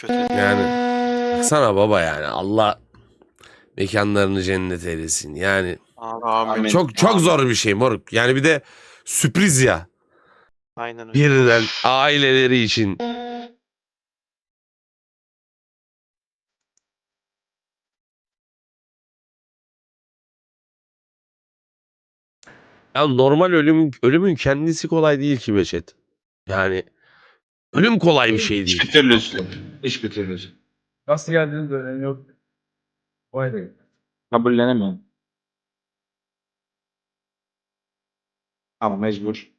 Kötü. Yani baksana baba yani Allah mekanlarını cennet eylesin. Yani Amin. çok çok zor bir şey moruk. Yani bir de sürpriz ya. Aynen öyle. Birden aileleri için. Ya normal ölüm ölümün kendisi kolay değil ki Beşet. Yani ölüm kolay bir şey değil. Hiçbir türlüsü. Hiçbir türlüsü. Nasıl geldiğiniz önemi yok. Vay be. Kabullenemiyorum. Ama mecbur.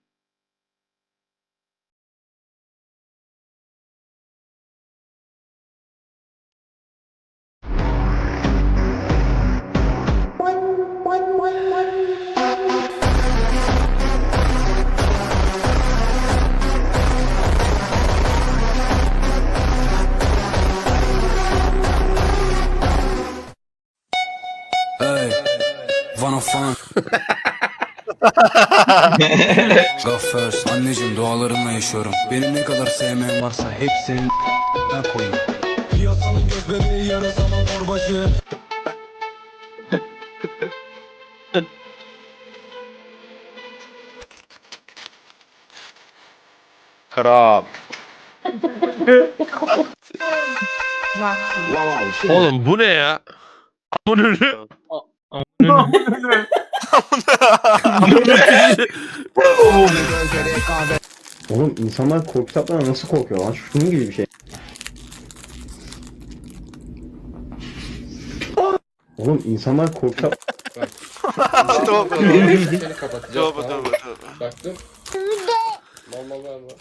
Go first. Anneciğim dualarınla yaşıyorum. Benim ne kadar sevmeyen varsa hepsinin ben koyayım. Piyasanın göz bebeği yarı zaman torbacı. Krab. Oğlum bu ne ya? Bu ne? Oğlum insanlar korku kitaplarına nasıl korkuyor lan? Şunun gibi bir şey. Oğlum insanlar korku kitap... Tamam. Seni kapatacağım. Tövbe tamam tövbe. Baktım. Mama var mı?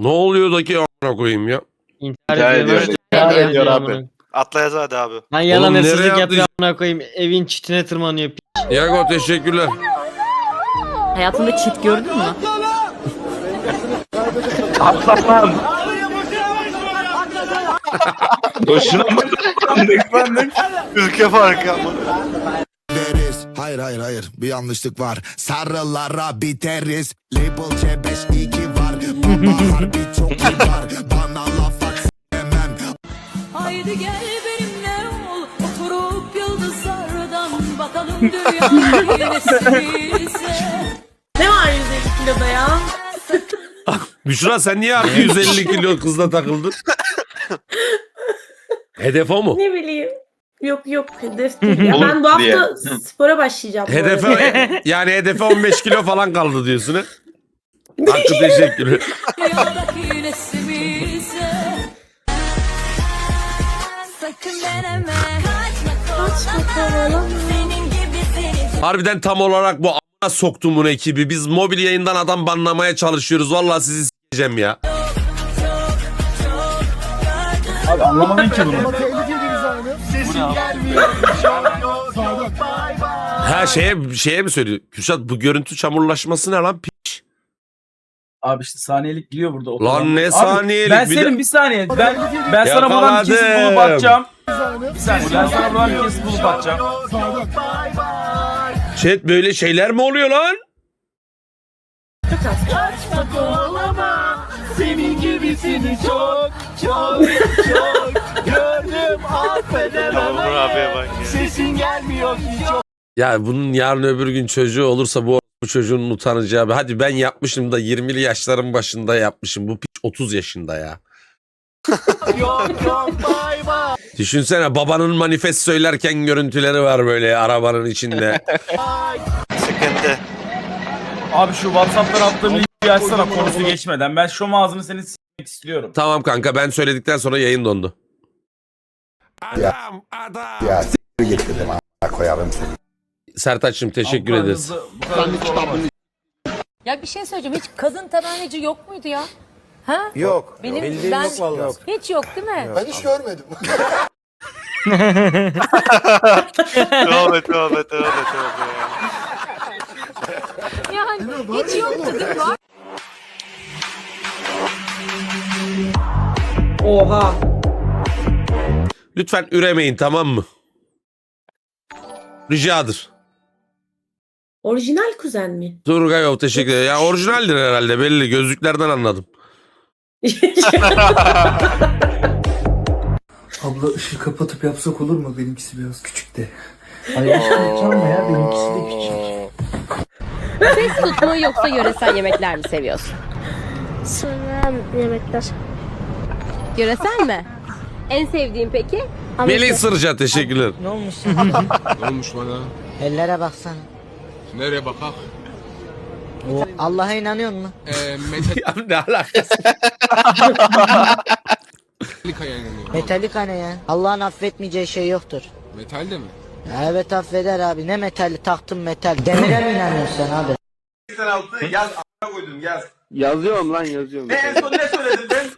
Ne oluyor da ki amına koyayım ya? İntihar ediyor. İntihar ediyor abi. Atla yaz hadi abi. Lan yalan Oğlum nereye hırsızlık yapıyor atlayacak- amına koyayım. Evin çitine tırmanıyor. pi- Yago teşekkürler. Hayatında çit gördün mü? Atlamam. Boşuna mı? Ülke farkı ama. deriz. Hayır hayır hayır bir yanlışlık var. Sarılara biteriz. Label C5 var. Baba harbi çok kibar. Bana laf at sevmem. Haydi gel benimle ol Oturup yıldızlardan Bakalım dünya nesiyse Ne var 150 kiloda ya? Büşra sen niye artı 150 kilo kızla takıldın? Hedef o mu? Ne bileyim. Yok yok hedef değil. Ya ben bu hafta spora başlayacağım. bu arada. Hedefe yani hedefe 15 kilo falan kaldı diyorsun ha? Hakkı teşekkür Sakın deneme Harbiden tam olarak bu amına soktumun ekibi. Biz mobil yayından adam banlamaya çalışıyoruz. Vallahi sizi s**eceğim ya. Abi anlamadım ki bunu. Ha şeye şeye mi söylüyor? Kürşat bu görüntü çamurlaşması ne lan? Abi işte saniyelik giriyor burada. o Lan ne Abi, saniyelik Ben bir de- senin bir saniye. Ben ben sana buradan bir kesit Yakaladım. bulup atacağım. Bir saniye. Ben sana buradan bir kesit bulup atacağım. Chat böyle şeyler mi oluyor lan? Yağmur abiye bak ya. Ya bunun yarın öbür gün çocuğu olursa bu bu çocuğun utanacağı. bir- Hadi ben yapmışım da 20'li yaşların başında yapmışım. Bu piç 30 yaşında ya. Düşünsene babanın manifest söylerken görüntüleri var böyle arabanın içinde. Sıkıntı. Abi şu Whatsapp'tan attığım linki açsana konusu geçmeden. Ben şu ağzını seni s**mek istiyorum. tamam kanka ben söyledikten sonra yayın dondu. Adam adam. Ya s*** getirdim ha koyarım seni. Sertaç'ım teşekkür ederiz. Ya bir şey söyleyeceğim hiç kadın tabaneci yok muydu ya? Ha? Yok. Benim ben hiç yok değil mi? Ben hiç görmedim. Tövbe tövbe tövbe tövbe ya. Yani hiç yoktu değil mi? Oha. Lütfen üremeyin tamam mı? Ricadır. Orijinal kuzen mi? Turgayov teşekkür ederim. Ya orijinaldir herhalde belli. Gözlüklerden anladım. Abla ışığı kapatıp yapsak olur mu? Benimkisi biraz küçük de. Ay çalma ya benimkisi de küçük. Fast food mu yoksa yöresel yemekler mi seviyorsun? Sonra yemekler. Yöresel mi? En sevdiğin peki? Melih Sırca teşekkürler. Ne olmuş? Ne olmuş bana? Ellere baksana. Nereye bakak? Allah'a inanıyor musun? Eee metalik ya ne alakası? inanıyorum. Metalika ne ya? Allah'ın affetmeyeceği şey yoktur. Metal de mi? Evet affeder abi. Ne metali taktım metal. Demire mi inanıyorsun sen abi? Yazıyorum lan yazıyorum. Ne en son ne söyledim ben?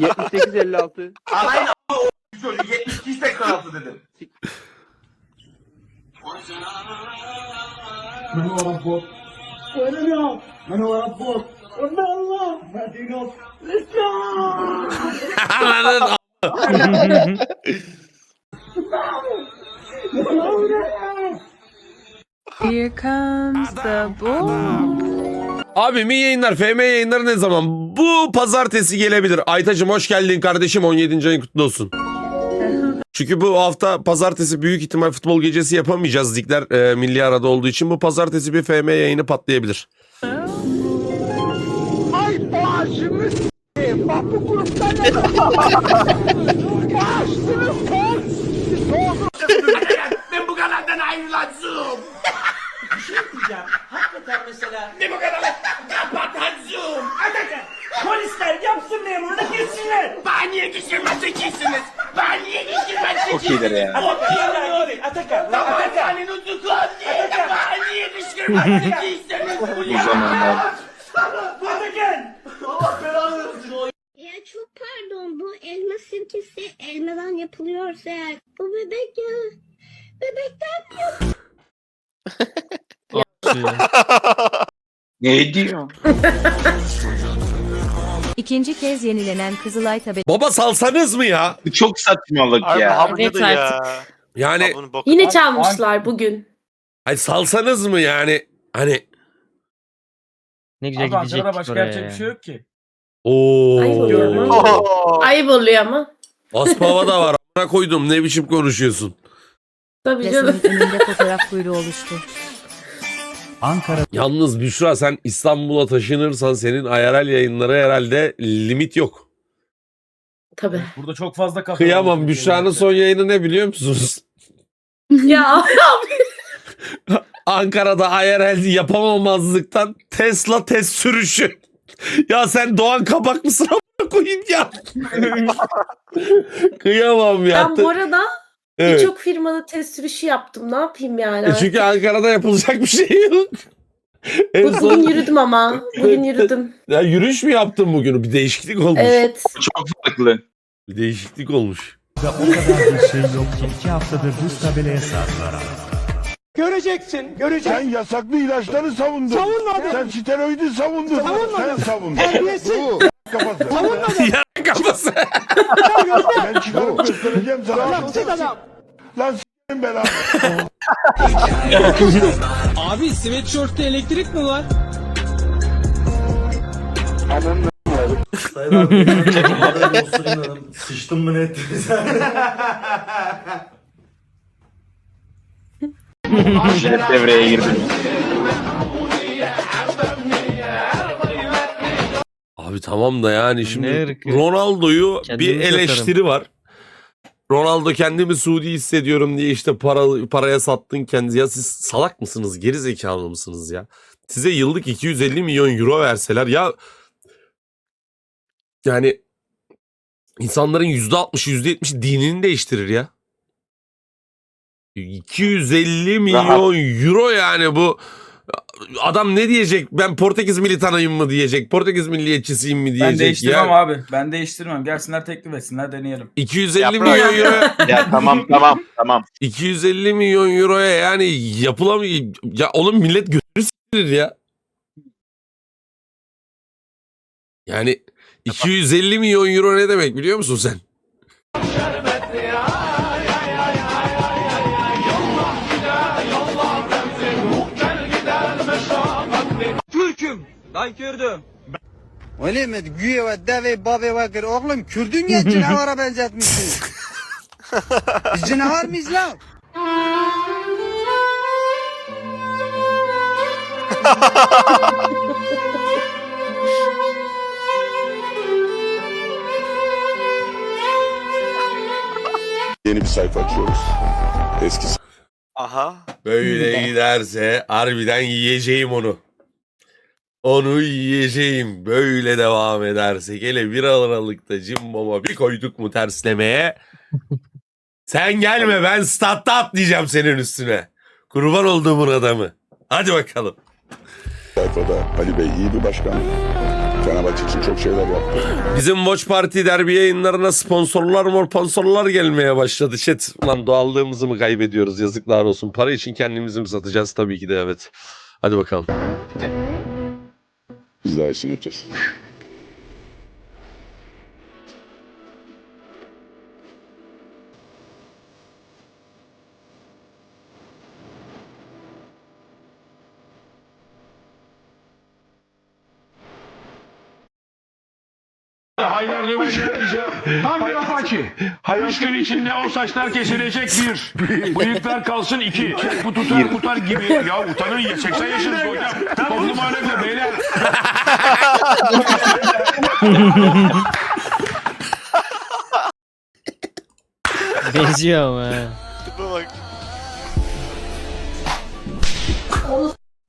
78 56. Anayın o çocuk 72 86 dedim. Anladın? Here comes the Abi mi yayınlar, FM yayınları ne zaman? Bu pazartesi gelebilir. Aytacım hoş geldin kardeşim. 17. ayın kutlu olsun. Çünkü bu hafta pazartesi büyük ihtimal futbol gecesi yapamayacağız. Ligler e, milli arada olduğu için bu pazartesi bir FM yayını patlayabilir. Ben bu kanaldan ayrılacağım. Bir şey diyeceğim. Hakikaten mesela. Ne bu kadar? Kapatacağım. Atakan. Polisler yapsın memurunu girsinler. Bana niye girmezse girsiniz? Bana niye Atakan. Atakan. Atakan. Bana niye girmezse girsiniz? Bu zamanlar. Atakan. Allah belanı versin. Ya çok pardon bu elma sirkesi elmadan yapılıyorsa eğer bu bebek ya bebekten Ne diyor? İkinci kez yenilenen Kızılay tabelası. Baba salsanız mı ya? Çok saçmalık Harbi ya. hamladı Evet ya. Yani bok- Yine çalmışlar bugün. hani salsanız mı yani? Hani Ne Abi Ankara'da başka yapacak bir şey yok ki. Oo. Ayıp oluyor ama. Oo. Ayıp oluyor ama. Aspava da var. Amına koydum. Ne biçim konuşuyorsun? Tabii canım. önünde fotoğraf kuyruğu oluştu. Yalnız Büşra sen İstanbul'a taşınırsan senin IRL yayınlara herhalde limit yok. Tabii. Burada çok fazla kafa. Kıyamam Büşra'nın son yayını ne biliyor musunuz? ya Ankara'da IRL yapamamazlıktan Tesla test sürüşü. ya sen Doğan Kabak mısın koyayım ya? Kıyamam ya. ben bu arada Evet. birçok firmada test sürüşü yaptım. Ne yapayım yani? E çünkü Ankara'da yapılacak bir şey yok. en Bu- son Bugün yürüdüm ama. Bugün yürüdüm. ya yürüyüş mü yaptın bugün? Bir değişiklik olmuş. Evet. Çok farklı. Bir değişiklik olmuş. Göreceksin, göreceksin. Sen yasaklı ilaçları savundun. Savunmadım. Sen steroidi savundun. Savunmadım. Sen savundun. Terbiyesiz. Kafası. Savunmadım. ya kafası. Ben çıkarıp göstereceğim sana. Lan sen adam. Lan s***in belanı. Abi sweatshirt'te elektrik mi var? Sıçtım mı ne Jet devreye girdi. Abi tamam da yani şimdi ırkı? Ronaldo'yu bir Kendimi eleştiri var. Ronaldo kendimi Suudi hissediyorum diye işte para, paraya sattın kendinizi. Ya siz salak mısınız? Geri zekalı mısınız ya? Size yıllık 250 milyon euro verseler ya yani insanların %60 %70 dinini değiştirir ya. 250 milyon euro yani bu adam ne diyecek? Ben Portekiz militanıyım mı diyecek? Portekiz milliyetçisiyim mi diyecek Ben değiştirmem ya? abi. Ben değiştirmem. Gelsinler teklif etsinler deneyelim. 250 Yaprak. milyon euro Ya tamam tamam tamam. 250 milyon euroya yani yapılamıyor. Ya onun millet gözünü s**tir ya. Yani 250 milyon euro ne demek biliyor musun sen? Öyle mi? Güye ve deve babe bakır. Oğlum Kürdün ya canavara benzetmişsin. Biz canavar mıyız lan? Yeni bir sayfa açıyoruz. Eski Aha. Böyle giderse harbiden yiyeceğim onu. Onu yiyeceğim. Böyle devam ederse. Hele bir aralıkta cimboma bir koyduk mu terslemeye. Sen gelme ben statta atlayacağım senin üstüne. Kurban olduğumun adamı. Hadi bakalım. sayfada Ali Bey iyi bir başkan. Fenerbahçe için çok şeyler yaptı. Bizim Watch Party derbi yayınlarına sponsorlar mor sponsorlar gelmeye başladı chat. Ulan doğallığımızı mı kaybediyoruz yazıklar olsun. Para için kendimizi mi satacağız tabii ki de evet. Hadi bakalım. Biz Haydar Dömen'den tam bir apaçi. Üç gün içinde o saçlar kesilecek bir. Bıyıklar kalsın iki. Bu tutar tutar gibi. Ya utanın ya 80 yaşınız hocam. Toplum alemde beyler. Benziyor ama. Tipe bak.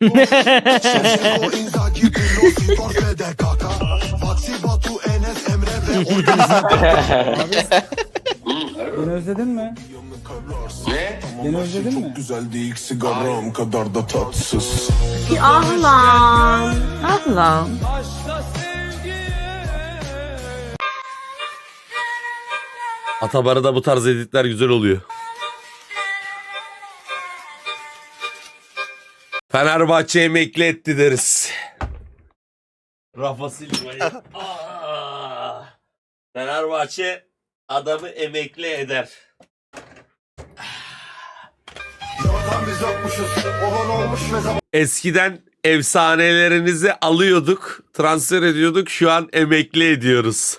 Beni özledin mi? Ne? Beni özledin mi? Güzeldi ilk sigaram kadar da tatsız. Ah lan. Ah lan. Atabarı'da bu tarz editler güzel oluyor. Fenerbahçe emekli etti deriz. Rafa Silva'yı. Fenerbahçe adamı emekli eder. Eskiden efsanelerinizi alıyorduk, transfer ediyorduk. Şu an emekli ediyoruz.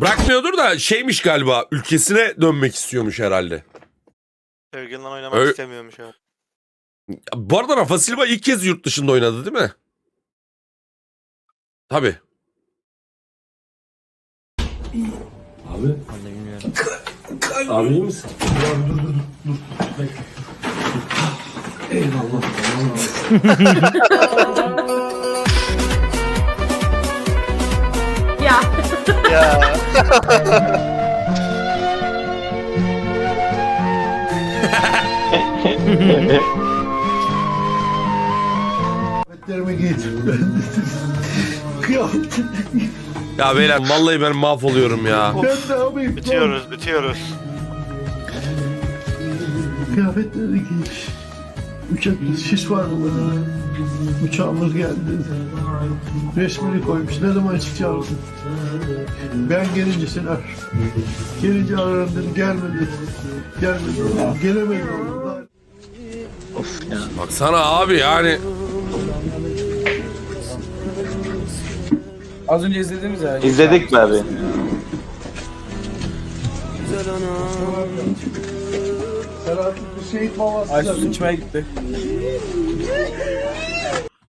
Bırakmıyordur da şeymiş galiba ülkesine dönmek istiyormuş herhalde. Sevgilinden oynamak Ö- istemiyormuş abi. Bu arada Rafa Silva ilk kez yurt dışında oynadı değil mi? Tabii. Ya. Ya. Ya beyler vallahi ben mahvoluyorum ya. Bitiyoruz, bitiyoruz. Kıyafetleri giymiş. Uçak şiş var mı bana? Uçağımız geldi. Resmini koymuş. Ne zaman çıkacağız? Ben gelince seni arar. Gelince ararım dedim. Gelmedi. Gelmedi. Gelemedi. Baksana abi yani Az önce izlediğimiz ya. İzledik mi abi? Şehit babası. Aysun içmeye gitti.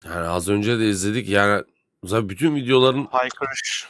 yani az önce de izledik yani zaten bütün videoların Haykırış.